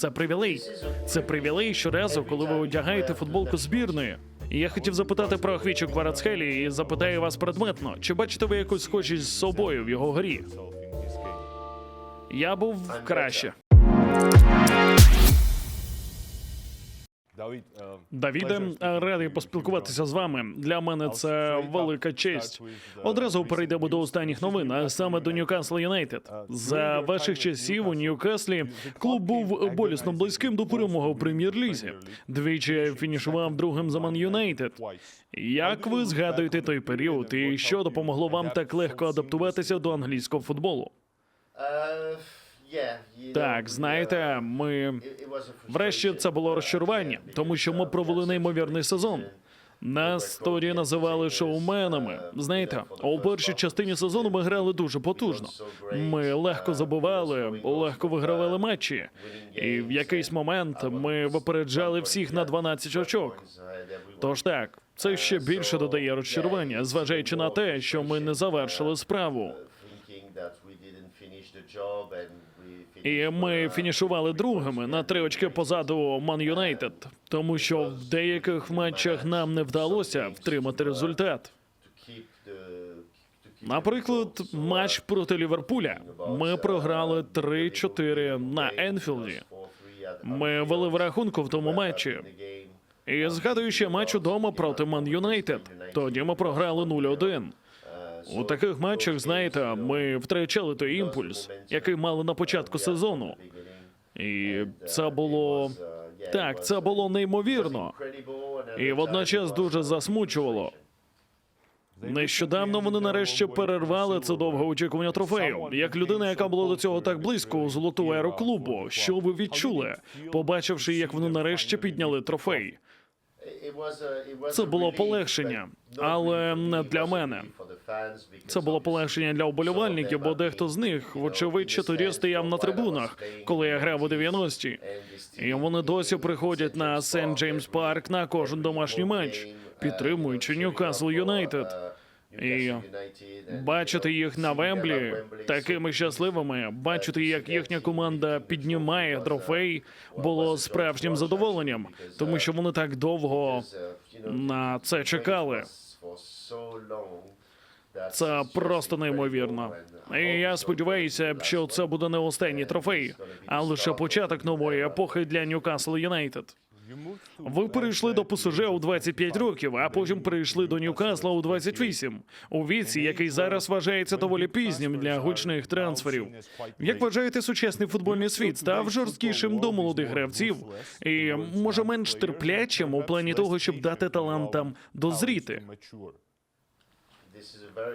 Це привілей. Це привілей щоразу, коли ви одягаєте футболку збірної. Я хотів запитати про Хвічу Кварацхелі і запитаю вас предметно, чи бачите ви якусь схожість з собою в його грі? Я був краще. Давид, е, Давіде, радий поспілкуватися з вами. Для мене це велика честь. Одразу перейдемо до останніх новин, а саме до Ньюкасл Юнайтед. За ваших часів у Ньюкаслі клуб був болісно близьким до перемоги у прем'єр-лізі. Двічі фінішував другим за Ман Юнайтед. Як ви згадуєте той період, і що допомогло вам так легко адаптуватися до англійського футболу? Так, знаєте, ми врешті це було розчарування, тому що ми провели неймовірний сезон. Нас тоді називали шоуменами. Знаєте, у першій частині сезону ми грали дуже потужно. Ми легко забивали, легко вигравали матчі. І в якийсь момент ми випереджали всіх на 12 очок. Тож так, це ще більше додає розчарування, зважаючи на те, що ми не завершили справу. І ми фінішували другими на три очки позаду Ман Юнайтед, тому що в деяких матчах нам не вдалося втримати результат. Наприклад, матч проти Ліверпуля. Ми програли 3-4 на Енфілді. Ми вели в рахунку в тому матчі. І згадую ще матч удома проти Ман Юнайтед. Тоді ми програли 0-1. У таких матчах, знаєте, ми втрачали той імпульс, який мали на початку сезону. І це було так, це було неймовірно. І водночас дуже засмучувало. Нещодавно вони нарешті перервали це довге очікування трофею. Як людина, яка була до цього так близько у золоту еру клубу, що ви відчули, побачивши, як вони нарешті підняли трофей? Це було полегшення, але не для мене. Це було полегшення для вболівальників, бо дехто з них, вочевидь, ще тоді стояв на трибунах, коли я грав у 90-ті. І вони досі приходять на Сент Джеймс Парк на кожен домашній матч, підтримуючи Ньюкасл Юнайтед. І бачити їх на Вемблі такими щасливими, бачити, як їхня команда піднімає трофей, було справжнім задоволенням, тому що вони так довго на це чекали. Це просто неймовірно. І я сподіваюся, що це буде не останній трофей, а лише початок нової епохи для Ньюкасл Юнайтед. Ви перейшли до ПСЖ у 25 років, а потім перейшли до Ньюкасла у 28, у віці, який зараз вважається доволі пізнім для гучних трансферів. Як вважаєте, сучасний футбольний світ став жорсткішим до молодих гравців і може менш терплячим у плані того, щоб дати талантам дозріти?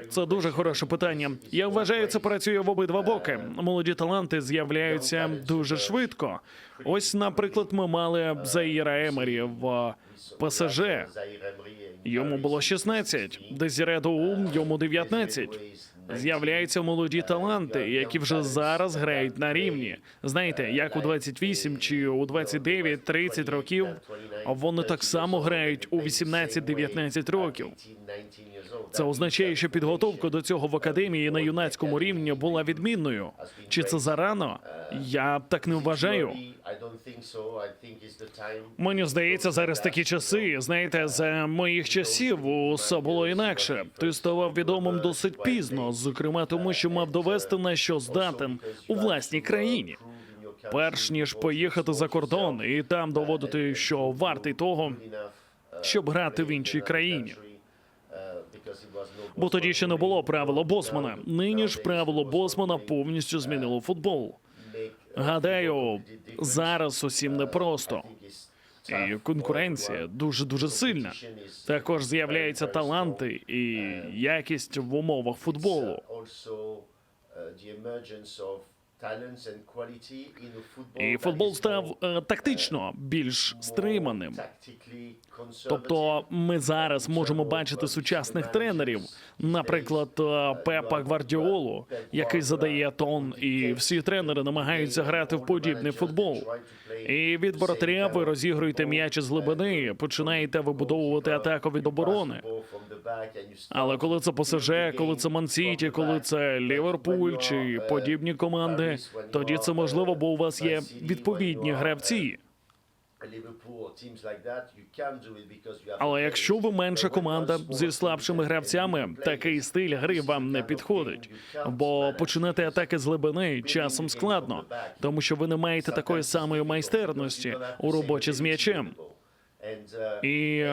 Це дуже хороше питання. Я вважаю, це працює в обидва боки. Молоді таланти з'являються дуже швидко. Ось, наприклад, ми мали Заїра Емері в ПСЖ. Йому було 16, Дезіре Доум, йому 19. З'являються молоді таланти, які вже зараз грають на рівні. Знаєте, як у 28 чи у 29-30 років, вони так само грають у 18-19 років. Це означає, що підготовка до цього в академії на юнацькому рівні була відмінною. Чи це зарано? Я так не вважаю. Мені здається, зараз такі часи. Знаєте, за моїх часів усе було інакше. Ти ставав відомим досить пізно, зокрема тому, що мав довести на що здатен у власній країні. Перш ніж поїхати за кордон і там доводити, що вартий того, щоб грати в іншій країні. Бо тоді ще не було правила Босмана. Нині ж правило Босмана повністю змінило футбол. Гадаю, зараз усім непросто. І конкуренція дуже дуже сильна. Також з'являються таланти і якість в умовах футболу. І футбол став е, тактично більш стриманим. Тобто, ми зараз можемо бачити сучасних тренерів, наприклад, е, Пепа Гвардіолу, який задає тон, і всі тренери намагаються грати в подібний футбол. І від воротаря ви розігруєте м'яч з глибини, починаєте вибудовувати атаку від оборони. Але коли це ПСЖ, коли це Мансіті, коли це Ліверпуль чи подібні команди, тоді це можливо, бо у вас є відповідні гравці. Але якщо ви менша команда зі слабшими гравцями, такий стиль гри вам не підходить. Бо починати атаки з глибини часом складно, тому що ви не маєте такої самої майстерності у роботі з м'ячем. І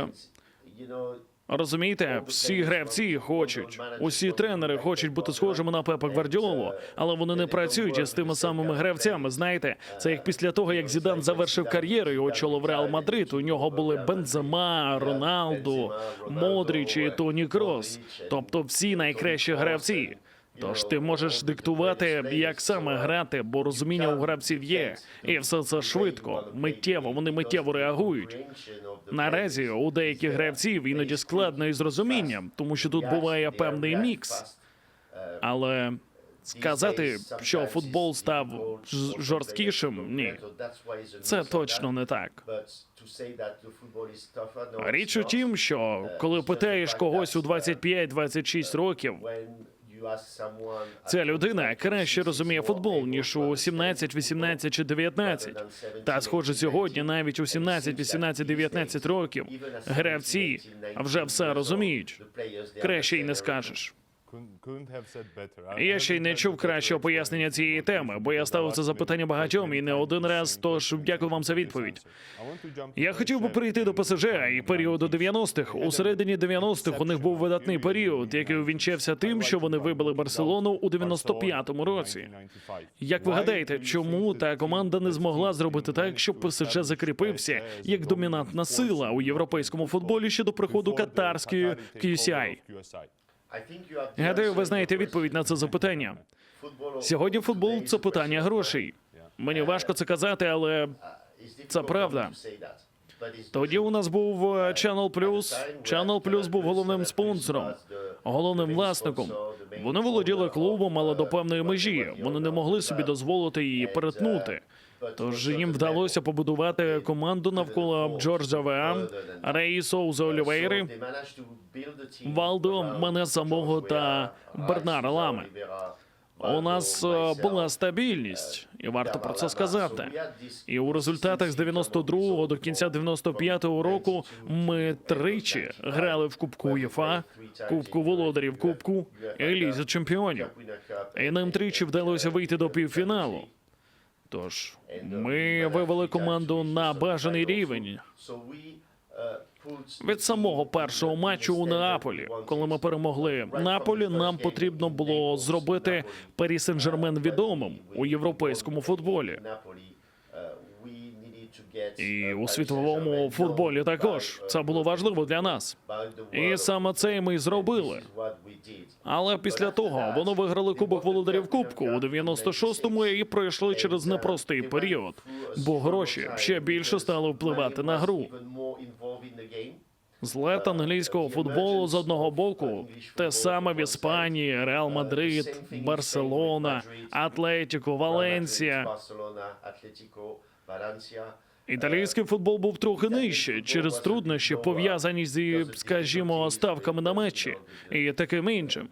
Розумієте, всі гравці хочуть, усі тренери хочуть бути схожими на Пепа Гвардіолу, але вони не працюють із тими самими гравцями. Знаєте, це як після того, як Зідан завершив кар'єру і очолив Реал Мадрид. У нього були Бензема, Роналду, Модріч і Тоні Крос, тобто всі найкращі гравці. Тож ти можеш диктувати, як саме грати, бо розуміння у гравців є, і все це швидко, миттєво. Вони миттєво реагують. Наразі у деяких гравців іноді складно із розумінням, тому що тут буває певний мікс. Але сказати, що футбол став жорсткішим, ні, це точно не так. Річ у тім, що коли питаєш когось у 25-26 років, ця людина краще розуміє футбол ніж у 17, 18 чи 19. Та схоже, сьогодні навіть у 17, 18, 19 років гравці вже все розуміють. Краще й не скажеш. Я ще й не чув кращого пояснення цієї теми, бо я ставив це запитання багатьом і не один раз. Тож дякую вам за відповідь. Я хотів би перейти до ПСЖ і періоду 90-х. У середині 90-х у них був видатний період, який увінчався тим, що вони вибили Барселону у 95-му році. Як ви гадаєте, чому та команда не змогла зробити так, щоб ПСЖ закріпився як домінантна сила у європейському футболі ще до приходу катарської QCI? Гадаю, ви знаєте відповідь на це запитання. Сьогодні футбол це питання грошей. Мені важко це казати, але Це правда. тоді у нас був е, Channel Plus. Channel Plus був головним спонсором, головним власником. Вони володіли клубом, але до певної межі. Вони не могли собі дозволити її перетнути. Тож їм вдалося побудувати команду навколо Джорджа Веа, Реї Соуза Олівейри, Валдо, мене самого та Бернара Лами. У нас е, була стабільність, і варто про це сказати. І у результатах з 92-го до кінця 95-го року ми тричі грали в Кубку УЄФА, Кубку володарів Кубку і чемпіонів. І нам тричі вдалося вийти до півфіналу. Тож ми вивели команду на бажаний рівень від самого першого матчу у Неаполі, коли ми перемогли Наполі. Нам потрібно було зробити Парі Сен-Жермен відомим у європейському футболі. І у світовому футболі також це було важливо для нас. І саме це ми й зробили. Але після того вони виграли Кубок володарів Кубку у 96-му і пройшли через непростий період, бо гроші ще більше стали впливати на гру. Злет англійського футболу з одного боку, те саме в Іспанії, Реал Мадрид, Барселона, Атлетіко, Валенсія. Італійський футбол був трохи нижче через труднощі, пов'язані зі, скажімо, ставками на матчі і таким іншим.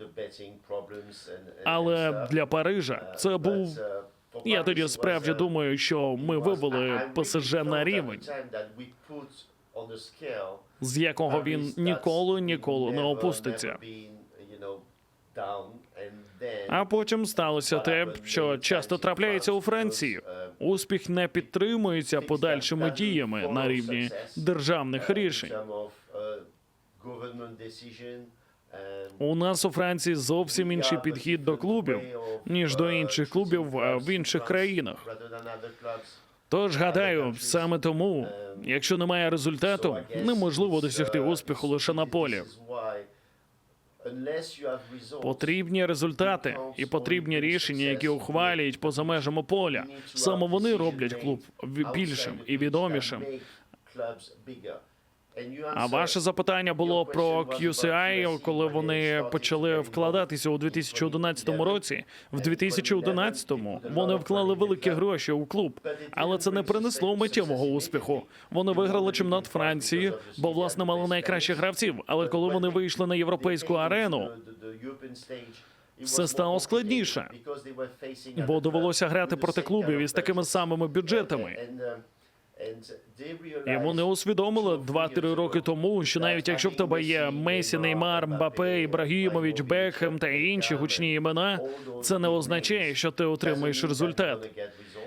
Але для Парижа це був. Я тоді справді думаю, що ми вивели ПСЖ на рівень, з якого він ніколи ніколи не опуститься. А потім сталося те, що часто трапляється у Франції. Успіх не підтримується подальшими діями на рівні державних рішень. У нас у Франції зовсім інший підхід до клубів ніж до інших клубів в інших країнах. Тож гадаю, саме тому, якщо немає результату, неможливо досягти успіху лише на полі. Потрібні результати і потрібні рішення, які ухвалюють поза межами поля. Саме вони роблять клуб в- більшим і відомішим. А ваше запитання було про QCI, коли вони почали вкладатися у 2011 році. В 2011-му вони вклали великі гроші у клуб, але це не принесло миттєвого успіху. Вони виграли чемпіонат Франції, бо власне мали найкращих гравців. Але коли вони вийшли на європейську арену, все стало складніше, бо довелося грати проти клубів із такими самими бюджетами. І вони усвідомили 2-3 роки тому, що навіть якщо в тебе є Месі, Неймар, Мбапе, Ібрагімович, Бекхем та інші гучні імена, це не означає, що ти отримаєш результат.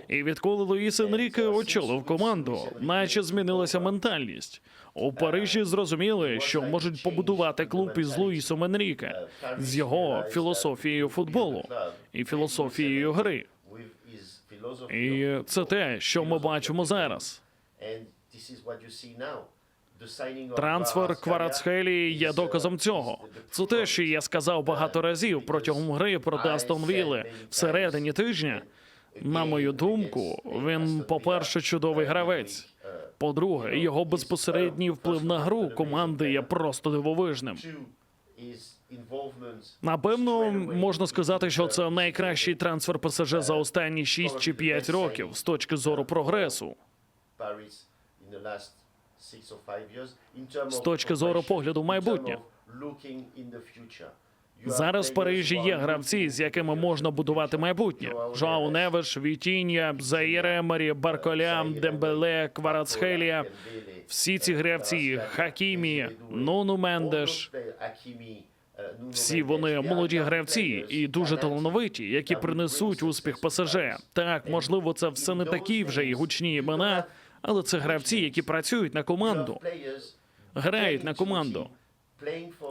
І відколи Луїс Енріке очолив команду, наче змінилася ментальність. У Парижі зрозуміли, що можуть побудувати клуб із Луїсом Енріке з його філософією футболу і філософією гри. І це те, що ми бачимо зараз. Трансфер Кварацхелії є доказом цього. Це те, що я сказав багато разів протягом гри проти Астон Вілли всередині тижня. На мою думку, він, по-перше, чудовий гравець. По-друге, його безпосередній вплив на гру команди є просто дивовижним. Напевно, можна сказати, що це найкращий трансфер ПСЖ за останні 6 чи 5 років з точки зору прогресу. З точки зору погляду в майбутнє. Зараз в Парижі є гравці, з якими можна будувати майбутнє. Жоау Невеш, Вітіння, Заїр Емері, Барколя, Дембеле, Кварацхелія. Всі ці гравці, Хакімі, Нуну Мендеш, всі вони молоді гравці і дуже талановиті, які принесуть успіх ПСЖ. Так, можливо, це все не такі вже і гучні імена, але це гравці, які працюють на команду, грають на команду.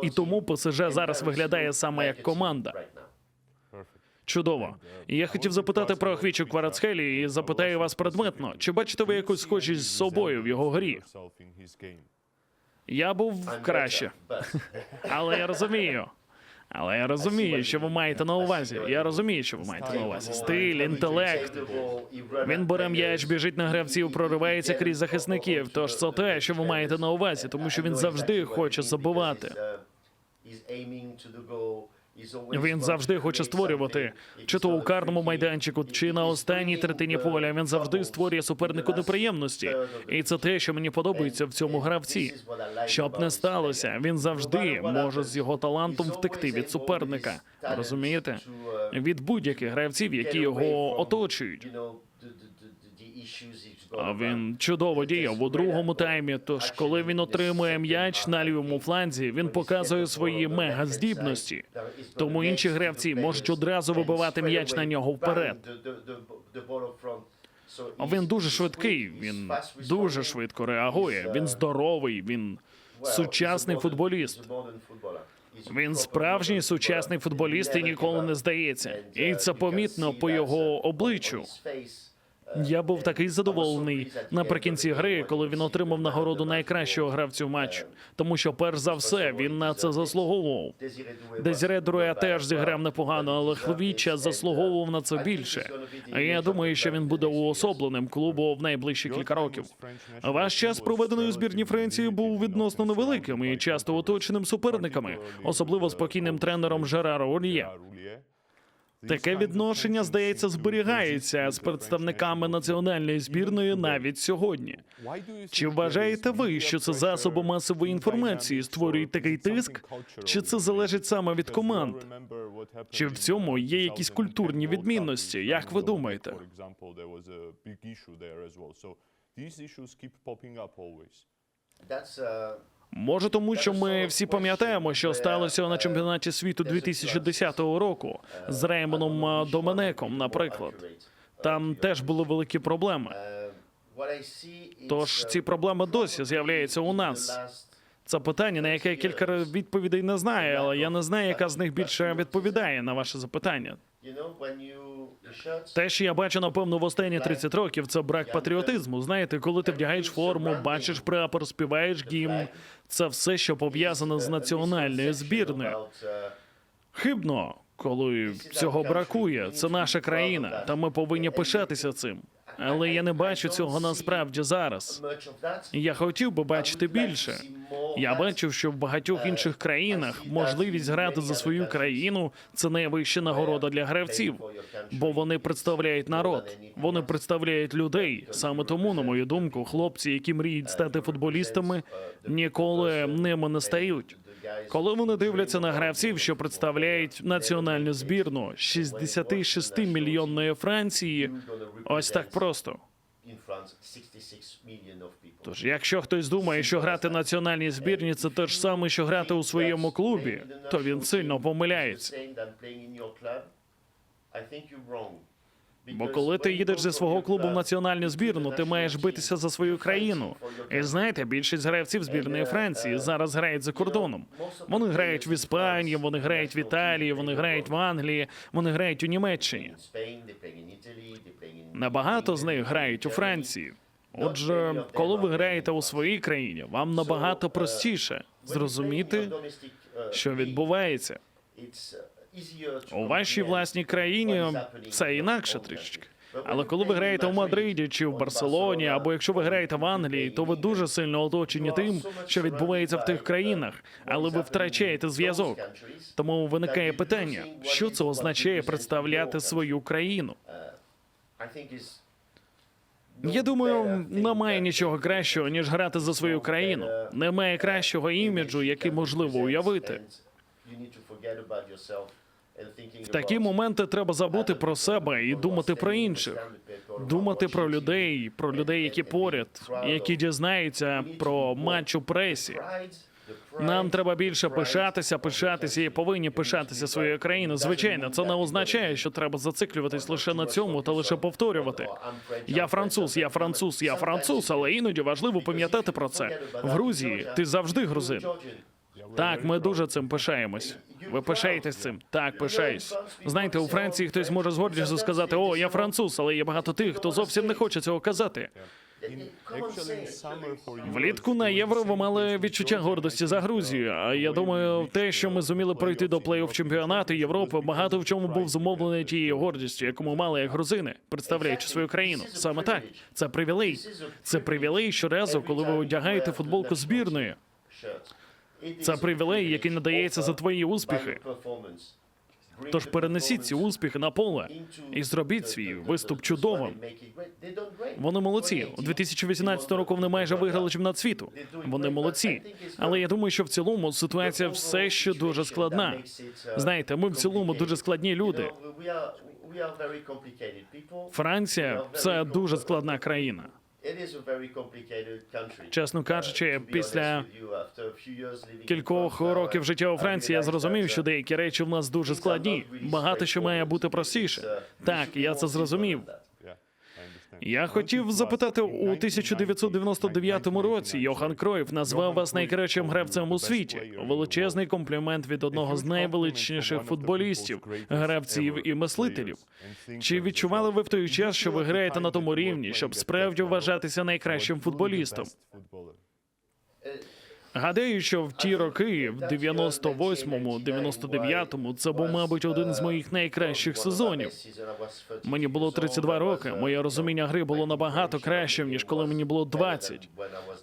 І тому ПСЖ зараз виглядає саме як команда. Чудово. І я хотів запитати про Хвічу Кварацхелі і запитаю вас предметно. Чи бачите ви якусь схожість з собою в його грі? Я був краще, але я розумію. Але я розумію, що ви маєте на увазі. Я розумію, що ви маєте на увазі. Стиль, інтелект. Він бере м'яч, біжить на гравців, проривається крізь захисників. Тож це те, що ви маєте на увазі, тому що він завжди хоче забивати. Він завжди хоче створювати, чи то у карному майданчику, чи на останній третині поля. Він завжди створює супернику неприємності, і це те, що мені подобається в цьому гравці. Щоб не сталося, він завжди може з його талантом втекти від суперника. Розумієте? Від будь-яких гравців, які його оточують. А він чудово діяв у другому таймі. Тож, коли він отримує м'яч на лівому фланзі, він показує свої мегаздібності. Тому інші гравці можуть одразу вибивати м'яч на нього вперед. Він дуже швидкий. Він дуже швидко реагує. Він здоровий. Він сучасний футболіст. Він справжній сучасний футболіст і ніколи не здається. І це помітно по його обличчю. Я був такий задоволений наприкінці гри, коли він отримав нагороду найкращого гравцю матчу, тому що перш за все він на це заслуговував. Дезіре Друя теж зіграв непогано, але Хлвіча заслуговував на це більше. А я думаю, що він буде уособленим клубу в найближчі кілька років. Ваш час проведений у збірні Франції був відносно невеликим і часто оточеним суперниками, особливо спокійним тренером Жераро Ольє. Таке відношення, здається, зберігається з представниками національної збірної навіть сьогодні. Чи вважаєте ви, що це засоби масової інформації створюють такий тиск? Чи це залежить саме від команд? Чи в цьому є якісь культурні відмінності? Як ви думаєте? Може, тому що ми всі пам'ятаємо, що сталося на чемпіонаті світу 2010 року з Реймоном Доменеком, наприклад. Там теж були великі проблеми. Тож ці проблеми досі з'являються у нас. Це питання, на яке я кілька відповідей не знаю, але я не знаю, яка з них більше відповідає на ваше запитання. Те, що я бачу, напевно, в останні 30 років, це брак патріотизму. Знаєте, коли ти вдягаєш форму, бачиш прапор, співаєш гімн, це все, що пов'язано з національною збірною. Хибно, коли цього бракує. Це наша країна, та ми повинні пишатися цим. Але я не бачу цього насправді зараз. Я хотів би бачити більше. Я бачив, що в багатьох інших країнах можливість грати за свою країну це найвища нагорода для гравців, бо вони представляють народ, вони представляють людей. Саме тому, на мою думку, хлопці, які мріють стати футболістами, ніколи ними не стають. Коли вони дивляться на гравців, що представляють національну збірну 66 мільйонної Франції, ось так просто. Тож, якщо хтось думає, що грати в національній збірні це те ж саме, що грати у своєму клубі, то він сильно помиляється. Бо коли ти їдеш зі свого клубу в національну збірну, ти маєш битися за свою країну. І знаєте, більшість гравців збірної Франції зараз грають за кордоном. Вони грають в Іспанії, вони грають в Італії, вони грають в Англії, вони грають у Німеччині. Набагато з них грають у Франції. Отже, коли ви граєте у своїй країні, вам набагато простіше зрозуміти, що відбувається. У вашій власній країні все інакше трішечки. Але коли ви граєте у Мадриді чи в Барселоні, або якщо ви граєте в Англії, то ви дуже сильно оточені тим, що відбувається в тих країнах, але ви втрачаєте зв'язок. Тому виникає питання, що це означає представляти свою країну. Я думаю, немає нічого кращого, ніж грати за свою країну. Немає кращого іміджу, який можливо уявити. В такі моменти треба забути про себе і думати про інших, думати про людей, про людей, які поряд, які дізнаються про матч у пресі. Нам треба більше пишатися, пишатися і повинні пишатися своєю країною. Звичайно, це не означає, що треба зациклюватись лише на цьому та лише повторювати. Я француз, я француз, я француз, але іноді важливо пам'ятати про це. В Грузії ти завжди грузин. Так, ми дуже цим пишаємось. Ви пишаєтесь цим? Так, пишаюсь. Знаєте, у Франції хтось може з гордістю сказати: О, я француз, але є багато тих, хто зовсім не хоче цього казати. Влітку на євро ви мали відчуття гордості за Грузію. А я думаю, те, що ми зуміли пройти до плей-офф чемпіонату Європи, багато в чому був зумовлений тією гордістю, яку ми мали як грузини, представляючи свою країну. Саме так, це привілей. Це привілей щоразу, коли ви одягаєте футболку збірної. Це привілей, який надається за твої успіхи. Тож перенесіть ці успіхи на поле і зробіть свій виступ чудовим. Вони молодці. У 2018 року вони майже виграли чемпіонат світу. Вони молодці. Але я думаю, що в цілому ситуація все ще дуже складна. Знаєте, ми в цілому дуже складні люди. Франція це дуже складна країна. Чесно кажучи, після кількох років життя у Франції я зрозумів, що деякі речі в нас дуже складні. Багато що має бути простіше. Так, я це зрозумів. Я хотів запитати у 1999 році. Йохан Кройф назвав вас найкращим гравцем у світі. Величезний комплімент від одного з найвеличніших футболістів, гравців і мислителів. Чи відчували ви в той час, що ви граєте на тому рівні, щоб справді вважатися найкращим футболістом? Гадаю, що в ті роки, в 98-му, 99-му, це був, мабуть, один з моїх найкращих сезонів. Мені було 32 роки. Моє розуміння гри було набагато кращим, ніж коли мені було 20.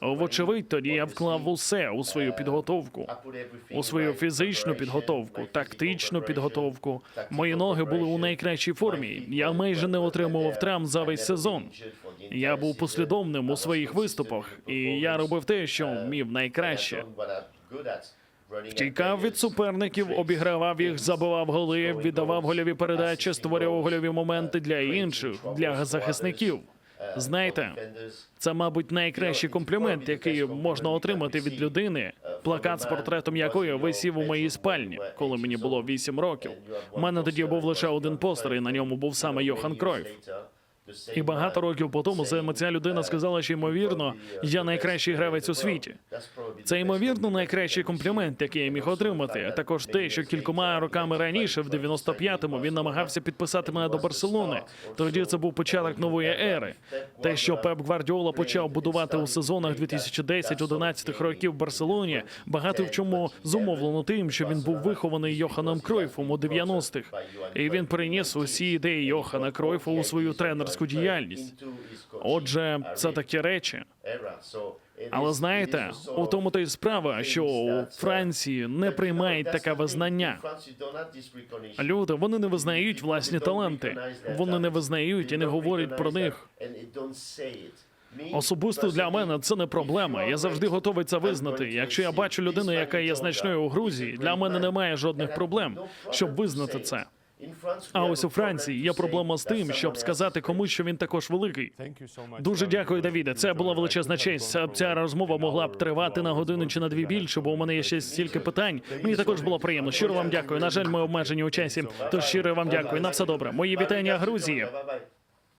Вочевидь, тоді я вклав усе у свою підготовку, у свою фізичну підготовку, тактичну підготовку. Мої ноги були у найкращій формі. Я майже не отримував травм за весь сезон. Я був послідовним у своїх виступах, і я робив те, що вмів найкраще. Втікав від суперників, обігравав їх, забивав голи, віддавав гольові передачі, створював гольові моменти для інших, для захисників. Знаєте, це, мабуть, найкращий комплімент, який можна отримати від людини, плакат з портретом якої висів у моїй спальні, коли мені було 8 років. У мене тоді був лише один постер, і на ньому був саме Йохан Кройф. І багато років по тому саме ця людина сказала, що ймовірно, я найкращий гравець у світі. Це ймовірно найкращий комплімент, який я міг отримати. А також те, що кількома роками раніше, в 95-му, він намагався підписати мене до Барселони. Тоді це був початок нової ери. Те, що Пеп Гвардіола почав будувати у сезонах 2010-11 років в Барселоні, багато в чому зумовлено тим, що він був вихований Йоханом Кройфом у 90-х. І він переніс усі ідеї Йохана Кройфа у свою тренерську громадську діяльність. Отже, це такі речі. Але знаєте, у тому то й справа, що у Франції не приймають таке визнання. Люди вони не визнають власні таланти. Вони не визнають і не говорять про них. Особисто для мене це не проблема. Я завжди готовий це визнати. Якщо я бачу людину, яка є значною у Грузії, для мене немає жодних проблем, щоб визнати це. А ось у Франції є проблема з тим, щоб сказати комусь, що він також великий. Дуже дякую, Давіде. Це була величезна честь. Ця розмова могла б тривати на годину чи на дві більше, бо у мене є ще стільки питань. Мені також було приємно. Щиро вам дякую. На жаль, ми обмежені у часі. Тож щиро вам дякую. На все добре. Мої вітання Грузії.